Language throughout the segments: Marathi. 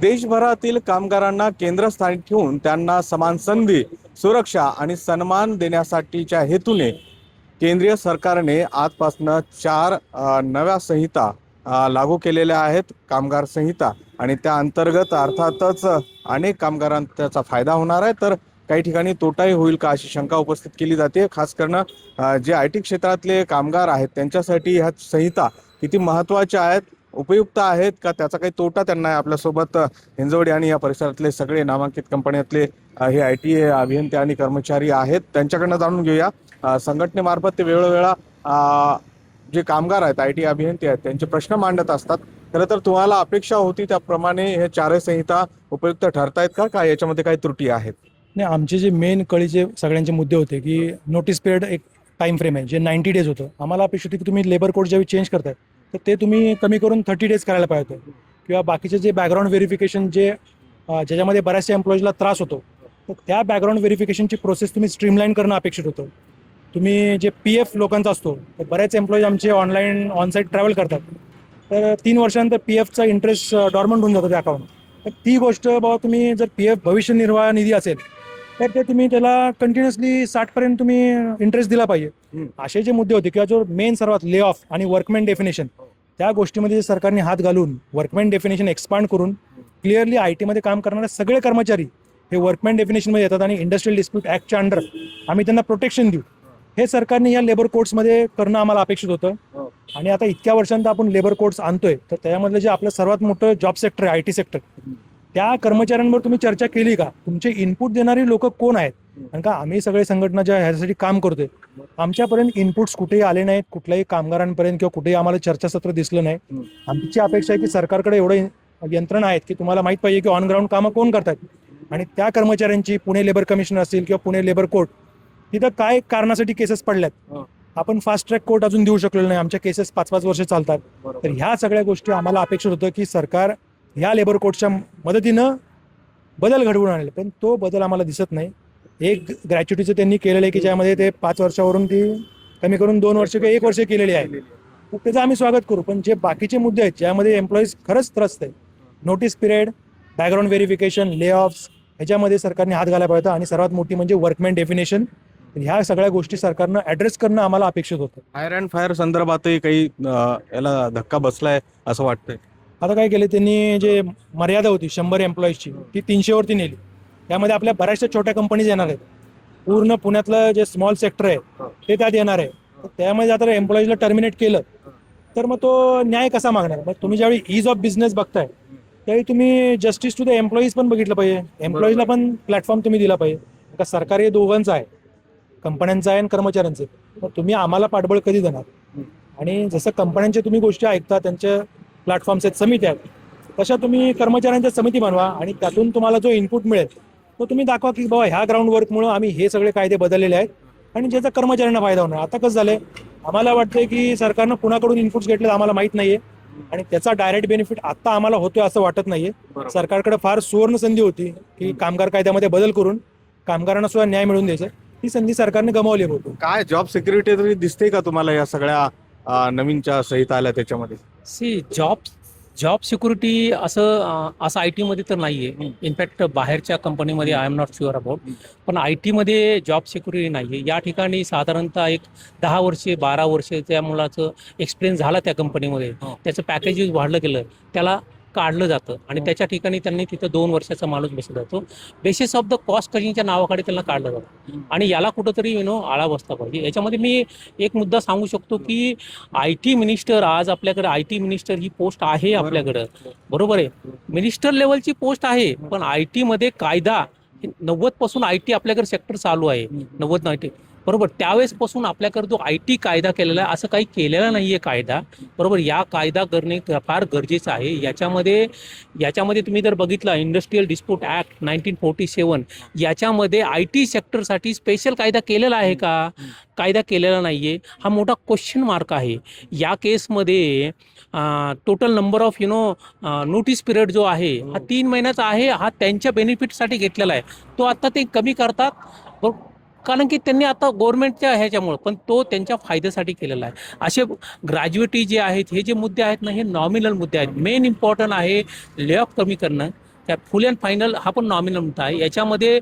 देशभरातील कामगारांना केंद्रस्थानी ठेवून त्यांना समान संधी सुरक्षा आणि सन्मान देण्यासाठीच्या हेतूने केंद्रीय सरकारने आजपासून चार नव्या संहिता लागू केलेल्या आहेत कामगार संहिता. आणि त्या अंतर्गत अर्थातच अनेक कामगारांना त्याचा फायदा होणार आहे. तर काही ठिकाणी तोटाही होईल का अशी शंका उपस्थित केली जाते. खास करणं जे आय टी क्षेत्रातले कामगार आहेत त्यांच्यासाठी ह्या संहिता किती महत्त्वाच्या आहेत? उपयुक्त आहेत का? त्याचा काही तोटा त्यांना आहे आपल्यासोबत हिंजवडी आणि या परिसरातले सगळे नामांकित कंपन्यातले हे आय टी अभियंते आणि कर्मचारी आहेत. त्यांच्याकडनं जाणून घेऊया. संघटनेमार्फत ते वेळोवेळा जे कामगार आहेत आय टी अभियंते आहेत त्यांचे प्रश्न मांडत असतात. खरं तर तुम्हाला अपेक्षा होती त्याप्रमाणे हे चारही संहिता उपयुक्त ठरतायत का? का याच्यामध्ये काही त्रुटी आहेत? नाही आमचे जे मेन कळीचे सगळ्यांचे मुद्दे होते की नोटीस पिरियड एक टाइम फ्रेम आहे जे नाईन्टी डेज होतं. आम्हाला अपेक्षा होती की तुम्ही लेबर कोड ज्यावेळी चेंज करताय तर ते तुम्ही कमी करून थर्टी डेज करायला पाहिजे होतं. किंवा बाकीचे जे बॅकग्राऊंड व्हेरिफिकेशन जे ज्याच्यामध्ये बऱ्याचशा एम्प्लॉईजला त्रास होतो तर त्या बॅकग्राऊंड व्हेरिफिकेशनची प्रोसेस तुम्ही स्ट्रीमलाईन करणं अपेक्षित होतं. तुम्ही जे पी एफ लोकांचा असतो तर बरेच एम्प्लॉईज आमचे ऑनलाईन ऑनसाईट ट्रॅव्हल करतात. तर तीन वर्षानंतर पी एफचा इंटरेस्ट डॉर्मंट होऊन जातो त्या अकाउंट तर ती गोष्ट बाबा तुम्ही जर पी एफ भविष्य निर्वाह निधी असेल तर ते तुम्ही त्याला कंटिन्युअसली साठपर्यंत तुम्ही इंटरेस्ट दिला पाहिजे. असे जे मुद्दे होते किंवा जो मेन सर्वात ले ऑफ आणि वर्कमॅन डेफिनेशन त्या गोष्टीमध्ये जे सरकारने हात घालून वर्कमॅन डेफिनेशन एक्सपांड करून क्लिअरली आय टीमध्ये काम करणारे सगळे कर्मचारी हे वर्कमॅन डेफिनेशनमध्ये येतात आणि इंडस्ट्रियल डिस्प्यूट ॲक्टच्या अंडर आम्ही त्यांना प्रोटेक्शन देऊ. हे सरकारने या लेबर कोर्ट्समध्ये करणं आम्हाला अपेक्षित होतं. आणि आता इतक्या वर्षांत आपण लेबर कोर्ट्स आणतोय तर त्यामधलं जे आपलं सर्वात मोठं जॉब सेक्टर आहे आय टी सेक्टर त्या कर्मचाऱ्यांवर तुम्ही चर्चा केली का? तुमचे इनपुट देणारी लोक कोण आहेत? कारण का आम्ही सगळे संघटना ज्या ह्यासाठी काम करतोय आमच्यापर्यंत इनपुट्स कुठेही आले नाहीत कुठल्याही कामगारांपर्यंत किंवा कुठेही आम्हाला चर्चासत्र दिसलं नाही. आमची अपेक्षा आहे की सरकारकडे एवढं यंत्रणा आहेत की तुम्हाला माहीत पाहिजे की ऑन ग्राउंड कामं कोण करतात. आणि त्या कर्मचाऱ्यांची पुणे लेबर कमिशन असेल किंवा पुणे लेबर कोर्ट तिथं काय कारणासाठी केसेस पडल्यात. आपण फास्ट ट्रॅक कोर्ट अजून देऊ शकलेलो नाही. आमच्या केसेस पाच पाच वर्ष चालतात. तर ह्या सगळ्या गोष्टी आम्हाला अपेक्षित होतं की सरकार ह्या लेबर कोडच्या मदतीनं बदल घडवून आणले. पण तो बदल आम्हाला दिसत नाही. एक ग्रॅच्युटीचं त्यांनी केलेलं आहे की ज्यामध्ये ते पाच वर्षावरून ती कमी करून दोन वर्ष किंवा एक वर्ष केलेली आहे. त्याचं आम्ही स्वागत करू. पण जे बाकीचे मुद्दे आहेत ज्यामध्ये एम्प्लॉईज खरंच त्रस्त आहे notice period background verification layoffs ह्याच्यामध्ये सरकारने हात घालायला पाहिजे आणि सर्वात मोठी म्हणजे वर्कमॅन डेफिनेशन ह्या सगळ्या गोष्टी सरकारनं ऍड्रेस करणं आम्हाला अपेक्षित होतं. फायर अँड फायर संदर्भातही काही याला धक्का बसलाय असं वाटतंय. आता काय केलं त्यांनी जे मर्यादा होती शंभर एम्प्लॉईजची ती तीनशेवरती नेली. त्यामध्ये आपल्या बऱ्याचशा छोट्या कंपनीज येणार आहेत. पूर्ण पुण्यातलं जे स्मॉल सेक्टर आहे ते त्यात येणार आहे. त्यामध्ये आता एम्प्लॉईजला टर्मिनेट केलं तर मग तो न्याय कसा मागणार? मग तुम्ही ज्यावेळी इज ऑफ बिझनेस बघताय त्यावेळी तुम्ही जस्टिस टू द एम्प्लॉईज पण बघितलं पाहिजे. एम्प्लॉईजला पण प्लॅटफॉर्म तुम्ही दिला पाहिजे. का सरकार हे दोघांचं आहे. कंपन्यांचं आहे आणि कर्मचाऱ्यांचं मग तुम्ही आम्हाला पाठबळ कधी देणार? आणि जसं कंपन्यांच्या तुम्ही गोष्टी ऐकता त्यांच्या प्लॅटफॉर्म्स आहेत समिती आहेत. तशा तुम्ही कर्मचाऱ्यांच्या समिती बनवा आणि त्यातून तुम्हाला जो इनपुट मिळेल तो तुम्ही दाखवा की बाबा ह्या ग्राउंड वर्कमुळं आम्ही हे सगळे कायदे बदललेले आहेत आणि ज्याचा कर्मचाऱ्यांना फायदा होणार. आता कसं झालंय आम्हाला वाटतंय की सरकारनं कुणाकडून इनपुट्स घेतले आम्हाला माहीत नाहीये आणि त्याचा डायरेक्ट बेनिफिट आता आम्हाला होतोय असं वाटत नाहीये. सरकारकडे फार सुवर्ण संधी होती की कामगार कायद्यामध्ये बदल करून कामगारांना सुद्धा न्याय मिळवून द्यायचा. ती संधी सरकारने गमावली होती काय जॉब सिक्युरिटी तरी दिसते का तुम्हाला या सगळ्या नवीनच्या संहिता आल्या त्याच्यामध्ये? सी जॉब जॉब सिक्युरिटी असं असं आय टीमध्ये तर नाही आहे इनफॅक्ट बाहेरच्या कंपनीमध्ये I am not sure about पण आय टीमध्ये जॉब सिक्युरिटी नाही आहे या ठिकाणी साधारणतः एक दहा वर्षे बारा वर्षे त्या मुलाचं एक्सपिरियन्स झाला त्या कंपनीमध्ये हो. त्याचं पॅकेजेस वाढलं गेलं. त्याला काढलं जातं आणि हो. त्याच्या ठिकाणी त्यांनी तिथं दोन वर्षाचा माणूस बसला जातो बेसिस ऑफ द कॉस्ट कटिंगच्या नावाखाली त्यांना काढलं जातं. आणि याला कुठंतरी यु नो आळा बसता पाहिजे. याच्यामध्ये मी एक मुद्दा सांगू शकतो की आय टी मिनिस्टर आज आपल्याकडे आय टी मिनिस्टर ही पोस्ट आहे आपल्याकडं. बरोबर आहे. मिनिस्टर लेवलची पोस्ट आहे पण आय टी मध्ये कायदा नव्वदपासून आय टी आपल्याकडे सेक्टर चालू आहे. नव्वद आय टी बरोबर त्यावेळेस पासून आपल्याकडे जो आय टी कायदा केलेला आहे असं काही केलेला नाहीये कायदा. बरोबर या कायदा करणे फार गरजेचं आहे. याच्यामध्ये याच्यामध्ये तुम्ही जर बघितलं industrial dispute act nineteen forty seven याच्यामध्ये आय टी सेक्टरसाठी स्पेशल कायदा केलेला आहे का? कायदा केलेला नाहीये. हा मोठा क्वेश्चन मार्क आहे. या केसमध्ये total number of you know notice period जो आहे हा तीन महिन्याचा आहे हा त्यांच्या बेनिफिटसाठी घेतलेला आहे. तो आता ते कमी करतात. कारण की त्यांनी आता गव्हर्नमेंटच्या ह्याच्यामुळं पण तो त्यांच्या फायद्यासाठी केलेला आहे. असे ग्रॅज्युएटी जे आहेत हे जे मुद्दे आहेत ना हे नॉमिनल मुद्दे आहेत. मेन इम्पॉर्टंट आहे ले ऑफ कमी करणं. त्या फुल अँड फायनल हा पण नॉमिनल मुद्दा आहे. याच्यामध्ये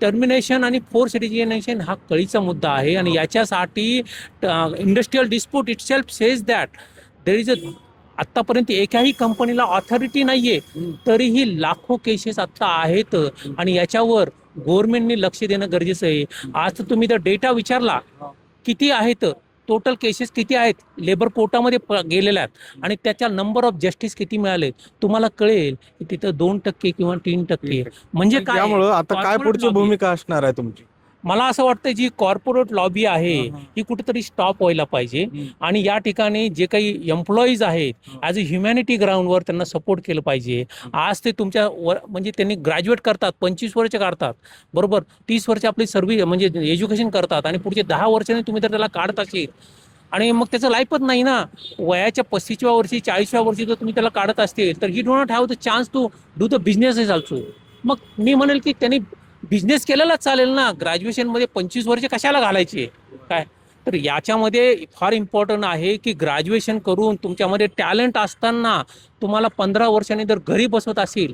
टर्मिनेशन आणि फोर्स रिजिनेशन हा कळीचा मुद्दा आहे. आणि याच्यासाठी industrial dispute itself says that there is a आत्तापर्यंत एकाही कंपनीला ऑथॉरिटी नाहीये तरीही लाखो केसेस आत्ता आहेत आणि याच्यावर गव्हर्नमेंटने लक्ष देणं गरजेचं आहे. आज तुम्ही जर डेटा विचारला किती आहेत? टोटल केसेस किती आहेत? लेबर कोर्टामध्ये गेलेल्या आहेत. आणि त्याच्या नंबर ऑफ जस्टिस किती मिळाले? तुम्हाला कळेल की तिथं दोन टक्के किंवा तीन टक्के. म्हणजे काय? त्यामुळं आता काय पुढची. भूमिका असणार आहे तुमची? मला असं वाटतं जी कॉर्पोरेट लॉबी आहे हा, कुठेतरी स्टॉप व्हायला पाहिजे. आणि या ठिकाणी जे काही एम्प्लॉईज आहेत ॲज अ ह्युमॅनिटी ग्राउंडवर त्यांना सपोर्ट केलं पाहिजे. आज ते तुमच्या वर म्हणजे त्यांनी ग्रॅज्युएट करतात पंचवीस वर्ष काढतात. बरोबर? तीस वर्ष आपली सर्व्हिस म्हणजे एज्युकेशन करतात आणि पुढचे दहा वर्षांनी तुम्ही जर त्याला काढत असेल. आणि मग त्याचं लाईफच नाही ना. वयाच्या पस्तीसव्या वर्षी चाळीसव्या वर्षी जर तुम्ही त्याला काढत असतील तर ही do not have the chance to do the business is also मग मी म्हणेल की त्यांनी बिझनेस केलेलाच चालेल ना. ग्रॅज्युएशनमध्ये पंचवीस वर्ष कशाला घालायची? काय? तर याच्यामध्ये फार इम्पॉर्टंट आहे की ग्रॅज्युएशन करून तुमच्यामध्ये टॅलेंट असताना तुम्हाला पंधरा वर्षांनी जर घरी बसवत असेल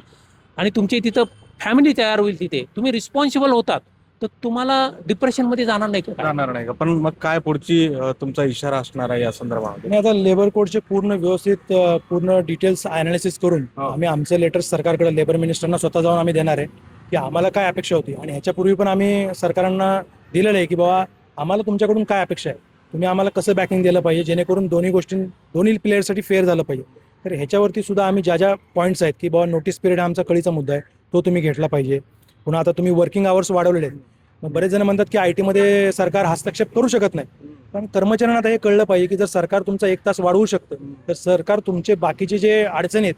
आणि तुमची तिथं फॅमिली तयार होईल तिथे तुम्ही रिस्पॉन्सिबल होतात तर तुम्हाला डिप्रेशनमध्ये जाणार नाही? जाणार नाही का? पण मग काय पुढची तुमचा इशारा असणार आहे या संदर्भामध्ये? आणि आता लेबर कोडचे पूर्ण व्यवस्थित पूर्ण डिटेल्स अनालिसिस करून हा. आम्ही आमचे लेटर सरकारकडे लेबर मिनिस्टरना स्वतः जाऊन आम्ही देणार आहे. की आम्हाला काय अपेक्षा होती? आणि ह्याच्यापूर्वी पण आम्ही सरकारांना दिलेलं आहे की बाबा आम्हाला तुमच्याकडून काय अपेक्षा आहे? तुम्ही आम्हाला कसं बॅकिंग दिलं पाहिजे? जेणेकरून दोन्ही गोष्टी दोन्ही प्लेयरसाठी फेअर झालं पाहिजे. तर ह्याच्यावरती सुद्धा आम्ही ज्या ज्या पॉईंट्स आहेत की बाबा नोटीस पिरियड आमचा कळीचा मुद्दा आहे तो तुम्ही घेतला पाहिजे. पुन्हा आता तुम्ही वर्किंग आवर्स वाढवलेले आहेत. मग बरेच जण म्हणतात की आय टीमध्ये सरकार हस्तक्षेप करू शकत नाही. पण कर्मचाऱ्यांना आता हे कळलं पाहिजे की जर सरकार तुमचा एक तास वाढवू शकतं तर सरकार तुमचे बाकीचे जे अडचणी आहेत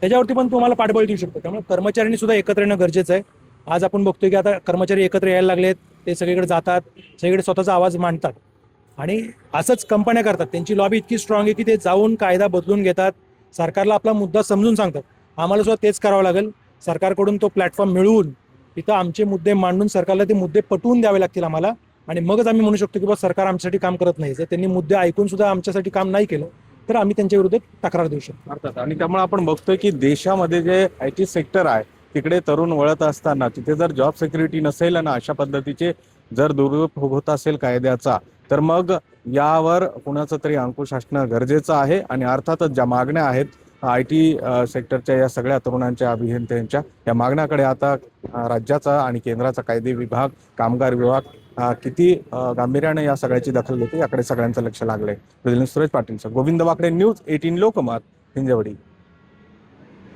त्याच्यावरती पण तुम्हाला पाठबळ देऊ शकतो. त्यामुळे कर्मचाऱ्यांनी सुद्धा एकत्र येणं गरजेचं आहे. आज आपण बघतोय की आता कर्मचारी एकत्र यायला लागलेत ते सगळीकडे जातात सगळीकडे स्वतःचा आवाज मांडतात. आणि असंच कंपन्या करतात. त्यांची लॉबी इतकी स्ट्रॉंग आहे की ते जाऊन कायदा बदलून घेतात. सरकारला आपला मुद्दा समजून सांगतात. आम्हाला सुद्धा तेच करावं लागेल. सरकारकडून तो प्लॅटफॉर्म मिळवून तिथं आमचे मुद्दे मांडून सरकारला ते मुद्दे पटवून द्यावे लागतील आम्हाला. आणि मगच आम्ही म्हणू शकतो की बा सरकार आमच्यासाठी काम करत नाही. जर त्यांनी मुद्दे ऐकून सुद्धा आमच्यासाठी काम नाही केलं तर आम्ही त्यांच्या विरुद्ध तक्रार देऊ शकतो. अर्थात. आणि त्यामुळे आपण बघतोय की देशामध्ये जे आय टी सेक्टर आहे तिकडे तरुण वळत असताना तिथे जर जॉब सिक्युरिटी नसेल आणि अशा पद्धतीचे जर दुरुपयोग होत असेल कायद्याचा तर मग यावर कुणाचं तरी अंकुश असणं गरजेचं आहे. आणि अर्थातच ज्या मागण्या आहेत आय टी सेक्टरच्या या सगळ्या तरुणांच्या अभियंत्यांच्या या मागण्याकडे आता राज्याचा आणि केंद्राचा कायदे विभाग कामगार विभाग किती गांभीर्याने या सगळ्याची दखल घेते याकडे सगळ्यांचं लक्ष लागलंय. Suresh Patil sir. Govind Wakade news eighteen Lokmat Hinjawadi.